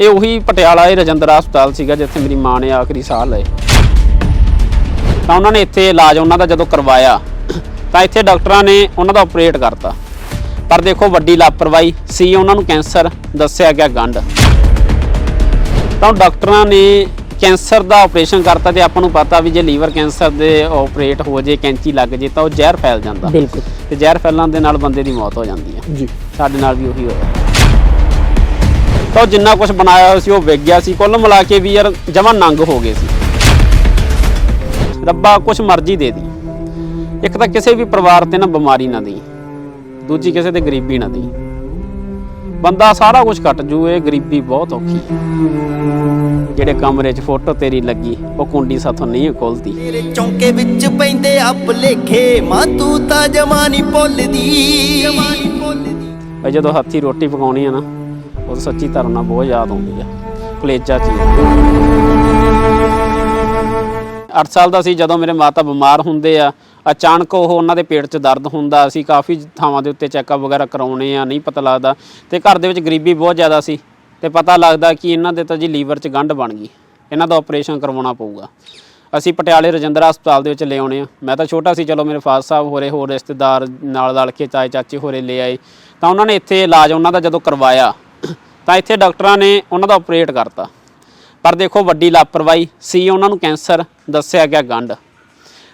ਇਹ ਉਹੀ ਪਟਿਆਲਾ ਇਹ ਰਜਿੰਦਰਾ ਹਸਪਤਾਲ ਸੀਗਾ ਜਿੱਥੇ ਮੇਰੀ ਮਾਂ ਨੇ ਆਖਰੀ ਸਾਹ ਲਏ। ਤਾਂ ਉਹਨਾਂ ਨੇ ਇੱਥੇ ਇਲਾਜ ਉਹਨਾਂ ਦਾ ਜਦੋਂ ਕਰਵਾਇਆ ਤਾਂ ਇੱਥੇ ਡਾਕਟਰਾਂ ਨੇ ਉਹਨਾਂ ਦਾ ਆਪਰੇਟ ਕਰਤਾ। ਪਰ ਦੇਖੋ ਵੱਡੀ ਲਾਪਰਵਾਹੀ ਸੀ ਉਹਨਾਂ ਨੂੰ ਕੈਂਸਰ ਦੱਸਿਆ ਗਿਆ ਗੰਢ। ਤਾਂ ਡਾਕਟਰਾਂ ਨੇ ਕੈਂਸਰ ਦਾ ਆਪਰੇਸ਼ਨ ਕਰਤਾ ਤੇ ਆਪਾਂ ਨੂੰ ਪਤਾ ਵੀ ਜੇ ਲੀਵਰ ਕੈਂਸਰ ਦੇ ਆਪਰੇਟ ਹੋ ਜੇ ਕੈਂਚੀ ਲੱਗ ਜੇ ਤਾਂ ਉਹ ਜ਼ਹਿਰ ਫੈਲ ਜਾਂਦਾ। ਬਿਲਕੁਲ। ਤੇ ਜ਼ਹਿਰ ਫੈਲਣ ਦੇ ਨਾਲ ਬੰਦੇ ਦੀ ਮੌਤ ਹੋ ਜਾਂਦੀ ਹੈ। ਜੀ। ਸਾਡੇ ਨਾਲ ਵੀ ਉਹੀ ਹੋਇਆ। ਤਾਂ ਉਹ ਜਿੰਨਾ ਕੁਝ ਬਣਾਇਆ ਹੋਇਆ ਸੀ ਉਹ ਵਿਕ ਗਿਆ ਸੀ। ਕੁੱਲ ਮਿਲਾ ਕੇ ਵੀ ਯਾਰ ਜਮਾਂ ਨੰਗ ਹੋ ਗਏ ਸੀ। ਰੱਬਾ ਕੁਝ ਮਰਜ਼ੀ ਦੇ ਦੀ ਇੱਕ ਤਾਂ ਕਿਸੇ ਵੀ ਪਰਿਵਾਰ ਤੇ ਨਾ ਬਿਮਾਰੀ ਨਾ ਦੇਈ। ਦੂਜੀ ਕਿਸੇ ਤੇ ਗਰੀਬੀ ਨਾ ਦੇਈ। ਬੰਦਾ ਸਾਰਾ ਕੁਝ ਕੱਟ ਜੂ ਇਹ ਗਰੀਬੀ ਬਹੁਤ ਔਖੀ ਜਿਹੜੇ ਕਮਰੇ 'ਚ ਫੋਟੋ ਤੇਰੀ ਲੱਗੀ ਉਹ ਕੁੰਡੀ ਸਾਥੋਂ ਨਹੀਂ ਖੋਲਦੀ। ਤੇਰੇ ਚੌਂਕੇ ਵਿੱਚ ਪੈਂਦੇ ਆ ਭੁਲੇਖੇ ਮਾਂ ਤੂੰ ਤਾਂ ਜਮਾਨੀ ਭੁੱਲਦੀ। ਜਮਾਨੀ ਭੁੱਲਦੀ ਜਦੋਂ ਹੱਥੀ ਰੋਟੀ ਪਕਾਉਣੀ ਆ ਨਾ ਉਹ ਸੱਚੀ ਧਰਮ ਨਾਲ ਬਹੁਤ ਯਾਦ ਆਉਂਦੀ ਆ, ਕਲੇਜਾ 'ਚ 8 ਸਾਲ ਦਾ ਸੀ ਜਦੋਂ ਮੇਰੇ ਮਾਤਾ ਬਿਮਾਰ ਹੁੰਦੇ ਆ, ਅਚਾਨਕ ਉਹ ਉਹਨਾਂ ਦੇ ਪੇਟ 'ਚ ਦਰਦ ਹੁੰਦਾ ਅਸੀਂ ਕਾਫੀ ਥਾਵਾਂ ਦੇ ਉੱਤੇ ਚੈੱਕਅਪ ਵਗੈਰਾ ਕਰਾਉਣੇ ਆ, ਨਹੀਂ ਪਤਾ ਲੱਗਦਾ ਤੇ ਘਰ ਦੇ ਵਿੱਚ ਗਰੀਬੀ ਬਹੁਤ ਜ਼ਿਆਦਾ ਸੀ ਤੇ ਪਤਾ ਲੱਗਦਾ ਕਿ ਇਹਨਾਂ ਦੇ ਤਾਂ ਜੀ ਲੀਵਰ 'ਚ ਗੰਢ ਬਣ ਗਈ, ਇਹਨਾਂ ਦਾ ਆਪਰੇਸ਼ਨ ਕਰਵਾਉਣਾ ਪਊਗਾ। ਅਸੀਂ ਪਟਿਆਲੇ ਰਜਿੰਦਰਾ ਹਸਪਤਾਲ ਦੇ ਵਿੱਚ ਲੈ ਆਉਣੇ ਆ। ਮੈਂ ਤਾਂ ਛੋਟਾ ਸੀ, ਚਲੋ ਮੇਰੇ ਫਾਦਰ ਸਾਹਿਬ ਹੋਰੇ, ਹੋਰ ਰਿਸ਼ਤੇਦਾਰ ਨਾਲ ਰਲ ਕੇ, ਚਾਏ ਚਾਚੇ ਹੋਰੇ ਲੈ ਆਏ। ਤਾਂ ਉਹਨਾਂ ਨੇ ਇੱਥੇ ਇਲਾਜ ਉਹਨਾਂ ਦਾ ਜਦੋਂ ਕਰਵਾਇਆ ਤਾਂ ਇੱਥੇ ਡਾਕਟਰਾਂ ਨੇ ਉਹਨਾਂ ਦਾ ਆਪਰੇਟ ਕਰਤਾ। ਪਰ ਦੇਖੋ ਵੱਡੀ ਲਾਪਰਵਾਹੀ ਸੀ ਉਹਨਾਂ ਨੂੰ ਕੈਂਸਰ ਦੱਸਿਆ ਗਿਆ ਗੰਢ।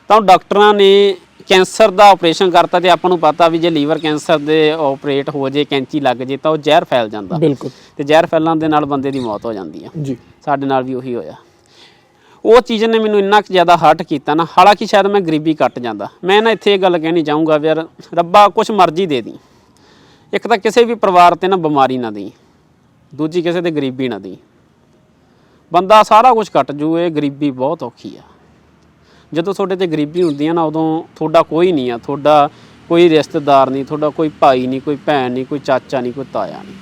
ਤਾਂ ਉਹ ਡਾਕਟਰਾਂ ਨੇ ਕੈਂਸਰ ਦਾ ਆਪਰੇਸ਼ਨ ਕਰਤਾ ਤੇ ਆਪਾਂ ਨੂੰ ਪਤਾ ਵੀ ਜੇ ਲੀਵਰ ਕੈਂਸਰ ਦੇ ਆਪਰੇਟ ਹੋ ਜੇ ਕੈਂਚੀ ਲੱਗ ਜੇ ਤਾਂ ਉਹ ਜ਼ਹਿਰ ਫੈਲ ਜਾਂਦਾ। ਬਿਲਕੁਲ। ਤੇ ਜ਼ਹਿਰ ਫੈਲਣ ਦੇ ਨਾਲ ਬੰਦੇ ਦੀ ਮੌਤ ਹੋ ਜਾਂਦੀ ਹੈ ਜੀ। ਸਾਡੇ ਨਾਲ ਵੀ ਉਹੀ ਹੋਇਆ। ਉਹ ਚੀਜ਼ ਨੇ ਮੈਨੂੰ ਇੰਨਾ ਕੁ ਜ਼ਿਆਦਾ ਹਰਟ ਕੀਤਾ ਨਾ ਹਾਲਾਂਕਿ ਸ਼ਾਇਦ ਮੈਂ ਗਰੀਬੀ ਕੱਟ ਜਾਂਦਾ। ਮੈਂ ਨਾ ਇੱਥੇ ਇਹ ਗੱਲ ਕਹਿਣੀ ਚਾਹੂੰਗਾ ਵੀ ਯਾਰ ਰੱਬਾ ਕੁਛ ਮਰਜ਼ੀ ਦੇ ਦੀ ਇੱਕ ਤਾਂ ਕਿਸੇ ਵੀ ਪਰਿਵਾਰ ਤੇ ਨਾ ਬਿਮਾਰੀ ਨਾ ਦੇਈ। ਦੂਜੀ ਕਿਸੇ ਤੇ ਗਰੀਬੀ ਨਾ ਦੀ ਬੰਦਾ ਸਾਰਾ ਕੁਝ ਕੱਟ ਜੂ, ਇਹ ਗਰੀਬੀ ਬਹੁਤ ਔਖੀ ਆ। ਜਦੋਂ ਤੁਹਾਡੇ ਤੇ ਗਰੀਬੀ ਹੁੰਦੀ ਆ ਨਾ, ਉਦੋਂ ਤੁਹਾਡਾ ਕੋਈ ਨਹੀਂ ਆ, ਤੁਹਾਡਾ ਕੋਈ ਰਿਸ਼ਤੇਦਾਰ ਨਹੀਂ, ਤੁਹਾਡਾ ਕੋਈ ਭਾਈ ਨਹੀਂ, ਕੋਈ ਭੈਣ ਨਹੀਂ, ਕੋਈ ਚਾਚਾ ਨਹੀਂ, ਕੋਈ ਤਾਇਆ ਨਹੀਂ।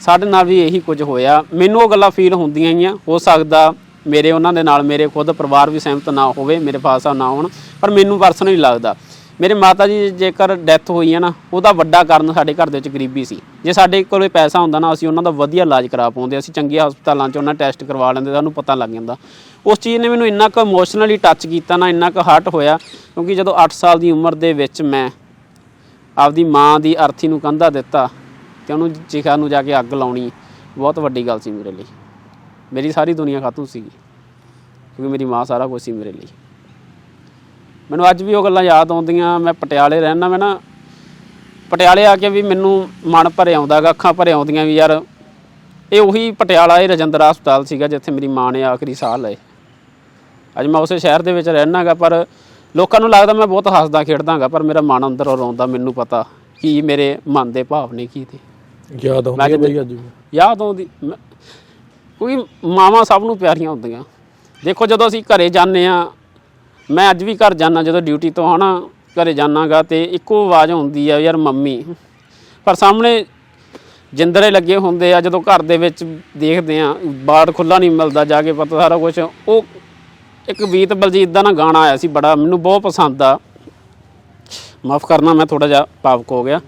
ਸਾਡੇ ਨਾਲ ਵੀ ਇਹੀ ਕੁਝ ਹੋਇਆ। ਮੈਨੂੰ ਉਹ ਗੱਲਾਂ ਫੀਲ ਹੁੰਦੀਆਂ ਹੀ ਆ ਹੋ ਸਕਦਾ ਮੇਰੇ ਉਹਨਾਂ ਦੇ ਨਾਲ, ਮੇਰੇ ਖੁਦ ਪਰਿਵਾਰ ਵੀ ਸਹਿਮਤ ਨਾ ਹੋਵੇ, ਮੇਰੇ ਫਾਦਰ ਨਾ ਹੋਣ, ਪਰ ਮੈਨੂੰ ਪਰਸਨਲੀ ਲੱਗਦਾ ਮੇਰੇ ਮਾਤਾ ਜੀ ਜੇਕਰ ਡੈਥ ਹੋਈ ਹੈ ਨਾ, ਉਹਦਾ ਵੱਡਾ ਕਾਰਨ ਸਾਡੇ ਘਰ ਦੇ ਵਿੱਚ ਗਰੀਬੀ ਸੀ। ਜੇ ਸਾਡੇ ਕੋਲੇ ਪੈਸਾ ਹੁੰਦਾ ਨਾ, ਅਸੀਂ ਉਹਨਾਂ ਦਾ ਵਧੀਆ ਇਲਾਜ ਕਰਾ ਪਾਉਂਦੇ, ਅਸੀਂ ਚੰਗੇ ਹਸਪਤਾਲਾਂ 'ਚ ਉਹਨਾਂ ਟੈਸਟ ਕਰਵਾ ਲੈਂਦੇ, ਸਾਨੂੰ ਪਤਾ ਲੱਗ ਜਾਂਦਾ। ਉਸ ਚੀਜ਼ ਨੇ ਮੈਨੂੰ ਇੰਨਾ ਕੁ ਇਮੋਸ਼ਨਲੀ ਟੱਚ ਕੀਤਾ ਨਾ, ਇੰਨਾ ਕੁ ਹਰਟ ਹੋਇਆ, ਕਿਉਂਕਿ ਜਦੋਂ 8 ਸਾਲ ਦੀ ਉਮਰ ਦੇ ਵਿੱਚ ਮੈਂ ਆਪਦੀ ਮਾਂ ਦੀ ਅਰਥੀ ਨੂੰ ਕੰਧਾ ਦਿੱਤਾ ਤੇ ਉਹਨੂੰ ਚਿਖਾ ਨੂੰ ਜਾ ਕੇ ਅੱਗ ਲਾਉਣੀ, ਬਹੁਤ ਵੱਡੀ ਗੱਲ ਸੀ ਮੇਰੇ ਲਈ। ਮੇਰੀ ਸਾਰੀ ਦੁਨੀਆ ਖਾਤੂ ਸੀਗੀ, ਕਿਉਂਕਿ ਮੇਰੀ ਮਾਂ ਸਾਰਾ ਕੁਝ ਸੀ ਮੇਰੇ ਲਈ। ਮੈਨੂੰ ਅੱਜ ਵੀ ਉਹ ਗੱਲਾਂ ਯਾਦ ਆਉਂਦੀਆਂ ਮੈਂ ਪਟਿਆਲੇ ਰਹਿਣਾ ਮੈਂ ਨਾ ਪਟਿਆਲੇ ਆ ਕੇ ਵੀ ਮੈਨੂੰ ਮਨ ਭਰ ਆਉਂਦਾਗਾ ਅੱਖਾਂ ਭਰ ਆਉਂਦੀਆਂ ਵੀ ਯਾਰ ਇਹ ਉਹੀ ਪਟਿਆਲਾ ਇਹ ਰਜਿੰਦਰਾ ਹਸਪਤਾਲ ਸੀਗਾ ਜਿੱਥੇ ਮੇਰੀ ਮਾਂ ਨੇ ਆਖਰੀ ਸਾਹ ਲਏ। ਅੱਜ ਮੈਂ ਉਸੇ ਸ਼ਹਿਰ ਦੇ ਵਿੱਚ ਰਹਿਣਾਗਾ ਪਰ ਲੋਕਾਂ ਨੂੰ ਲੱਗਦਾ ਮੈਂ ਬਹੁਤ ਹੱਸਦਾ ਖੇਡਦਾਗਾ ਪਰ ਮੇਰਾ ਮਨ ਅੰਦਰੋਂ ਰੋਂਦਾ ਮੈਨੂੰ ਪਤਾ ਕੀ ਮੇਰੇ ਮਨ ਦੇ ਭਾਵ ਨੇ ਕੀ ਤੇ। ਯਾਦ ਆਉਂਦੀ ਹੈ ਬਈ ਅੱਜ ਵੀ। ਯਾਦ ਆਉਂਦੀ ਕੋਈ ਮਾਵਾਂ ਸਭ ਨੂੰ ਪਿਆਰੀਆਂ ਹੁੰਦੀਆਂ। ਦੇਖੋ ਜਦੋਂ ਅਸੀਂ ਘਰੇ ਜਾਂਦੇ ਆ ਮੈਂ ਅੱਜ ਵੀ ਘਰ ਜਾਣਾ ਜਦੋਂ ਡਿਊਟੀ ਤੋਂ ਆਣਾ ਘਰੇ ਜਾਣਾਗਾ ਤੇ ਇੱਕੋ ਆਵਾਜ਼ ਆਉਂਦੀ ਆ ਯਾਰ ਮੰਮੀ। ਪਰ ਸਾਹਮਣੇ ਜਿੰਦਰੇ ਲੱਗੇ ਹੁੰਦੇ ਆ, ਜਦੋਂ ਘਰ ਦੇ ਵਿੱਚ ਦੇਖਦੇ ਆ ਬਾੜ ਖੁੱਲਾ ਨਹੀਂ ਮਿਲਦਾ, ਜਾ ਕੇ ਪਤਾ ਸਾਰਾ ਕੁਝ ਉਹ ਇੱਕ ਗੀਤ ਬਲਜੀਤ ਦਾ ਨਾ ਗਾਣਾ ਆਇਆ ਸੀ ਬੜਾ, ਮੈਨੂੰ ਬਹੁਤ ਪਸੰਦ ਆ। ਮਾਫ ਕਰਨਾ, ਮੈਂ ਥੋੜਾ ਜਿਹਾ ਪਾਵਕ ਹੋ ਗਿਆ।